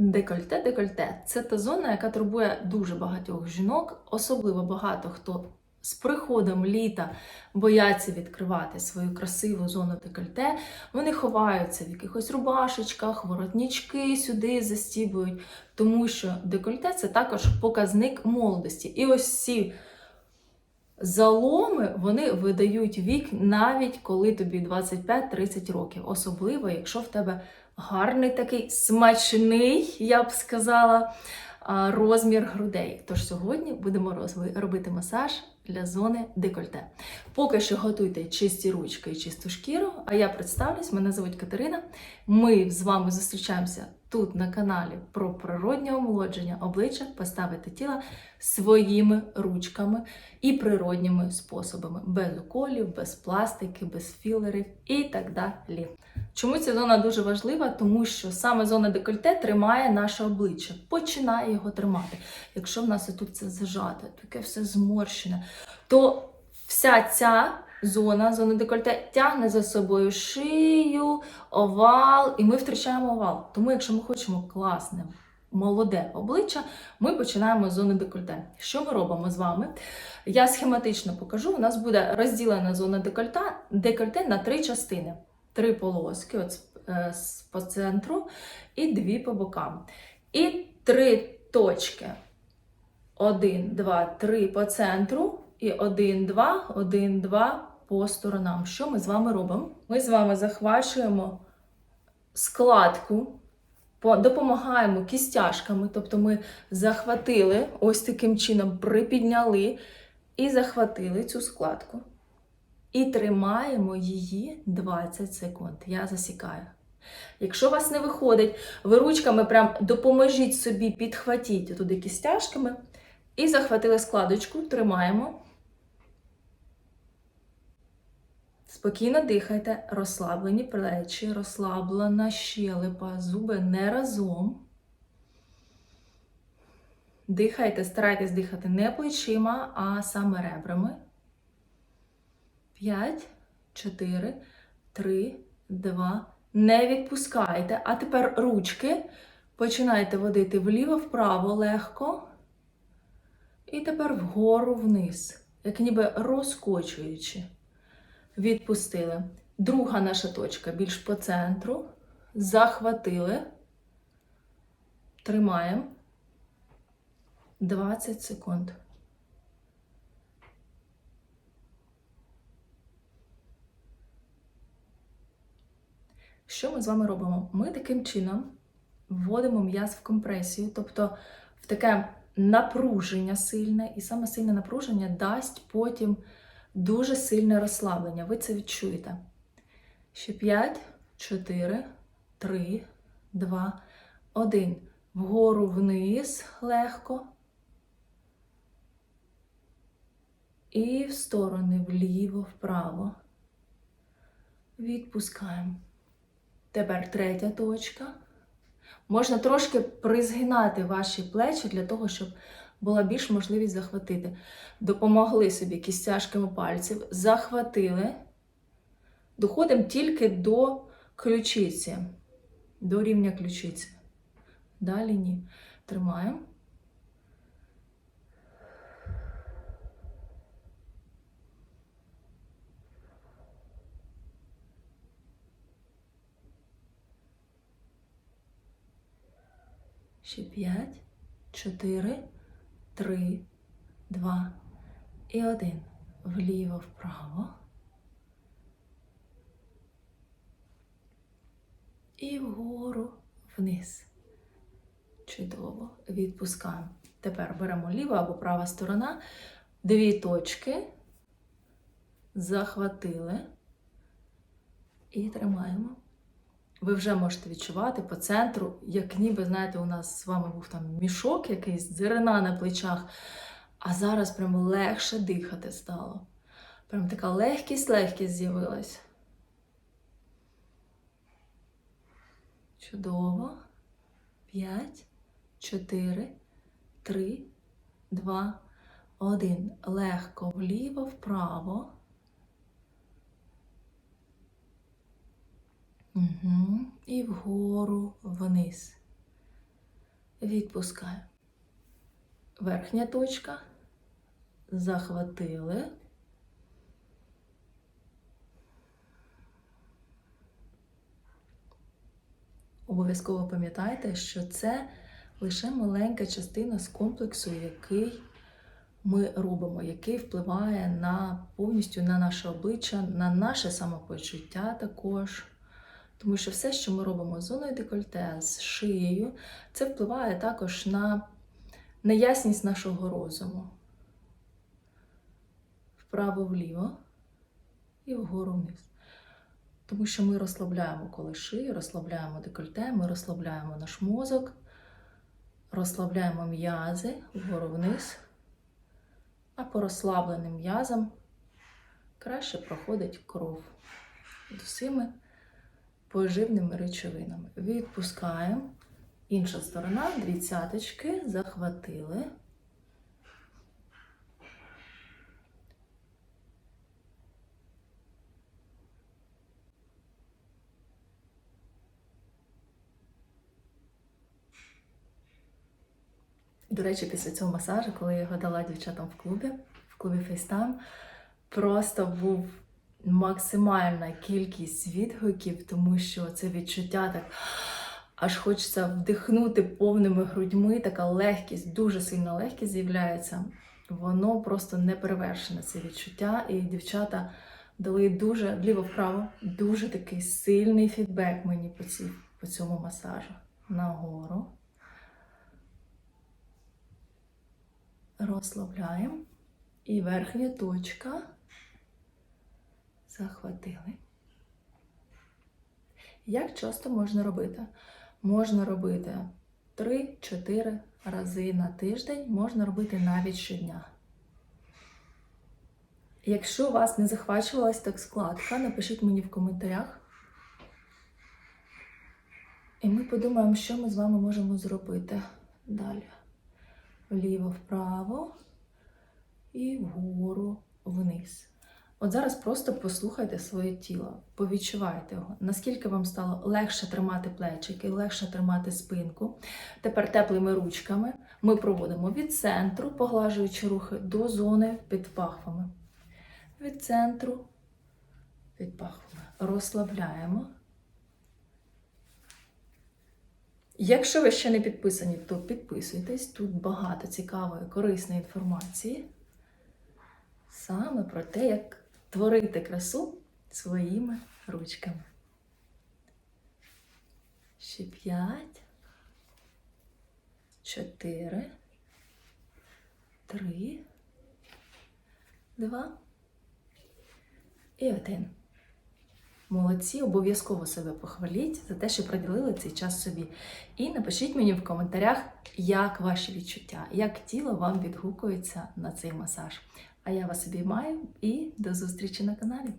Декольте, декольте це та зона, яка турбує дуже багатьох жінок, особливо багато хто з приходом літа бояться відкривати свою красиву зону декольте. Вони ховаються в якихось рубашечках, воротнички сюди застібують, тому що декольте це також показник молодості. І ось ці заломи вони видають вік навіть коли тобі 25-30 років, особливо якщо в тебе гарний такий смачний, я б сказала, розмір грудей. Тож сьогодні будемо робити масаж для зони декольте. Поки що готуйте чисті ручки і чисту шкіру. А я представлюсь, мене звуть Катерина. Ми з вами зустрічаємося тут на каналі про природнє омолодження обличчя, поставити тіла своїми ручками і природніми способами, без уколів, без пластики, без філерів і так далі. Чому ця зона дуже важлива? Тому що саме зона декольте тримає наше обличчя, починає його тримати. Якщо в нас тут це зажате, таке все зморщене, то вся ця зона, зона декольте, тягне за собою шию, овал, і ми втрачаємо овал. Тому, якщо ми хочемо класне, молоде обличчя, ми починаємо з зони декольте. Що ми робимо з вами? Я схематично покажу. У нас буде розділена зона декольте, декольте на три частини три полоски от, е, по центру і дві по бокам. І три точки. Один, два, три по центру. І один, два, один, два по сторонам. Що ми з вами робимо? Ми з вами захвачуємо складку, допомагаємо кістяшками, тобто ми захватили, ось таким чином припідняли і захватили цю складку. І тримаємо її 20 секунд. Я засікаю. Якщо у вас не виходить, ви ручками прям допоможіть собі, підхватіть туди кістяшками і захватили складочку, тримаємо. Спокійно дихайте, розслаблені плечі, розслаблена щелепа, зуби не разом. Дихайте, старайтесь дихати не плечима, а саме ребрами. 5, 4, 3, 2. Не відпускайте. А тепер ручки починайте водити вліво-вправо легко. І тепер вгору вниз, як ніби розкочуючи. Відпустили. Друга наша точка більш по центру. Захватили. Тримаємо. 20 секунд. Що ми з вами робимо? Ми таким чином вводимо м'яз в компресію, тобто в таке напруження сильне, і саме сильне напруження дасть потім дуже сильне розслаблення. Ви це відчуєте. Ще 5, 4, 3, 2, 1. Вгору вниз легко. І в сторони вліво, вправо. Відпускаємо. Тепер третя точка. Можна трошки призгинати ваші плечі для того, щоб була більш можливість захватити. Допомогли собі кістяшками пальців, захватили. Доходимо тільки до ключиці, до рівня ключиці. Далі ні. Тримаємо. Ще 5, 4, 3, 2 і 1. Вліво, вправо. І вгору вниз. Чудово. Відпускаємо. Тепер беремо ліва або права сторона. Дві точки. Захватили. І тримаємо. Ви вже можете відчувати по центру, як ніби, знаєте, у нас з вами був там мішок якийсь, дзерена на плечах, а зараз прям легше дихати стало. Прям така легкість, легкість з'явилась. Чудово. П'ять, чотири, три, два, один. Легко вліво, вправо. Угу. І вгору вниз. Відпускаємо. Верхня точка. Захватили. Обов'язково пам'ятайте, що це лише маленька частина з комплексу, який ми робимо, який впливає на повністю на наше обличчя, на наше самопочуття також. Тому що все, що ми робимо з зоною декольте, з шиєю, це впливає також на неясність нашого розуму. Вправо-вліво і вгору вниз. Тому що ми розслабляємо коли шию, розслабляємо декольте, ми розслабляємо наш мозок, розслабляємо м'язи вгору вниз, а по розслабленим м'язам краще проходить кров усіми поживними речовинами. Відпускаємо. Інша сторона, дві цяточки, захватили. До речі, після цього масажу, коли я його дала дівчатам в клубі, в клубі FaceTime, просто був максимальна кількість відгуків, тому що це відчуття так аж хочеться вдихнути повними грудьми, така легкість, дуже сильна легкість з'являється. Воно просто не перевершене це відчуття. І дівчата дали дуже вліво-вправо, дуже такий сильний фідбек мені по, ці, по цьому масажу. Нагору. Розслабляємо. І верхня точка захватили. Як часто можна робити? Можна робити 3-4 рази на тиждень, можна робити навіть щодня. Якщо у вас не захвачувалась так складка, напишіть мені в коментарях. І ми подумаємо, що ми з вами можемо зробити далі. Вліво, вправо і вгору. От зараз просто послухайте своє тіло, повідчувайте його, наскільки вам стало легше тримати плечики, легше тримати спинку. Тепер теплими ручками ми проводимо від центру, поглажуючи рухи до зони під пахвами. Від центру під пахвами. Розслабляємо. Якщо ви ще не підписані, то підписуйтесь. Тут багато цікавої, корисної інформації. Саме про те, як творити красу своїми ручками. Ще п'ять, чотири, три, два і один. Молодці, обов'язково себе похваліть за те, що приділили цей час собі. І напишіть мені в коментарях, як ваші відчуття, як тіло вам відгукується на цей масаж. А я вас обіймаю і до зустрічі на каналі.